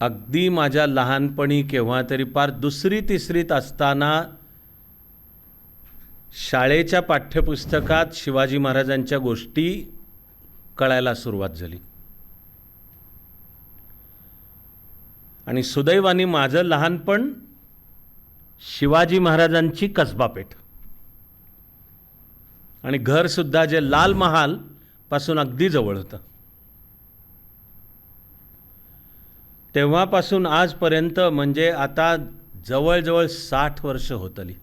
अगदी माझ्या लहानपणी केव्हा तरी पार दुसरी तिसरीत असताना शाळेच्या पाठ्यपुस्तकात शिवाजी महाराजांच्या गोष्टी कळायला सुरुवात झाली. आणि सुदैवाने माझं लहानपण शिवाजी महाराजांची कसबा पेठ. आणि घरसुद्धा जे लाल महाल पासून अगदी जवळ होतं. तेव्हापासून आजपर्यंत म्हणजे आता जवळजवळ साठ वर्ष होतली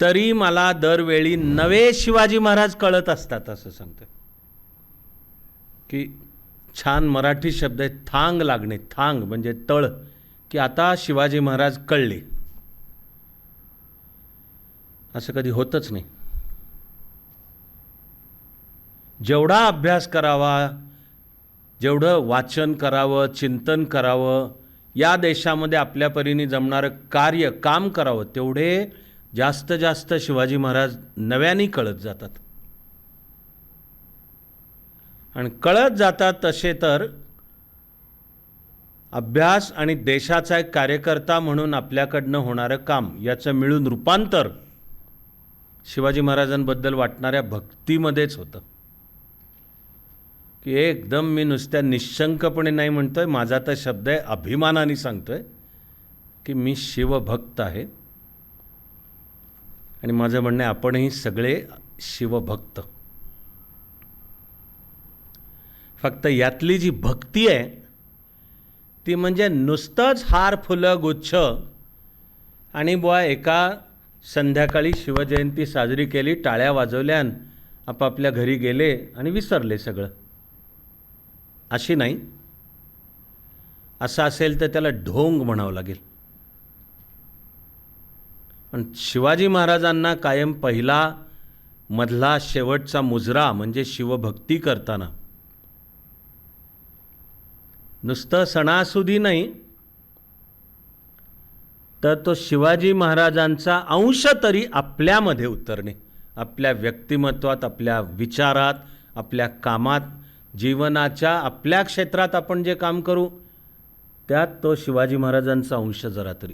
तरी मला दरवेळी नवे शिवाजी महाराज कळत असतात असं सांगते की छान मराठी शब्द आहे थांग लागणे थांग म्हणजे तळ की आता शिवाजी महाराज कळले. असं कधी होतच नाही. जेवढा अभ्यास करावा जेवढं वाचन करावं चिंतन करावं या देशामध्ये आपल्या परीने जमणारं कार्य काम करावं तेवढे जास्त जास्त शिवाजी महाराज नव्याने कळत जातात. आणि कळत जातात तसे तर अभ्यास आणि देशाचा एक कार्यकर्ता म्हणून आपल्याकडनं होणारं काम याचं मिळून रूपांतर शिवाजी महाराजांबद्दल वाटणाऱ्या भक्तीमध्येच होतं. की एकदम मी नुसत्या निशंकपणे नाही म्हणतोय माझा तर शब्द आहे अभिमानाने सांगतोय की मी शिवभक्त आहे. आणि माझं म्हणणं आहे आपणही सगळे शिवभक्त. फक्त यातली जी भक्ती आहे ती म्हणजे नुसतंच हार फुलं गुच्छ आणि बुवा एका संध्याकाळी शिवजयंती साजरी केली टाळ्या वाजवल्यान आपापल्या घरी गेले आणि विसरले सगळं. अशी नाही. असं असेल तर त्याला ढोंग म्हणावं लागेल. पण शिवाजी महाराजांना कायम पहिला मधला शेवटचा मुजरा म्हणजे शिवभक्ती करताना. नुसतं सणासुदी नाही तर तो शिवाजी महाराजांचा अंश तरी आपल्यामध्ये उतरणे. आपल्या व्यक्तिमत्वात आपल्या विचारात आपल्या कामात जीवनाच्या आपल्या क्षेत्रात आपण जे काम करू त्यात तो शिवाजी महाराजांचा अंश जरा तरी.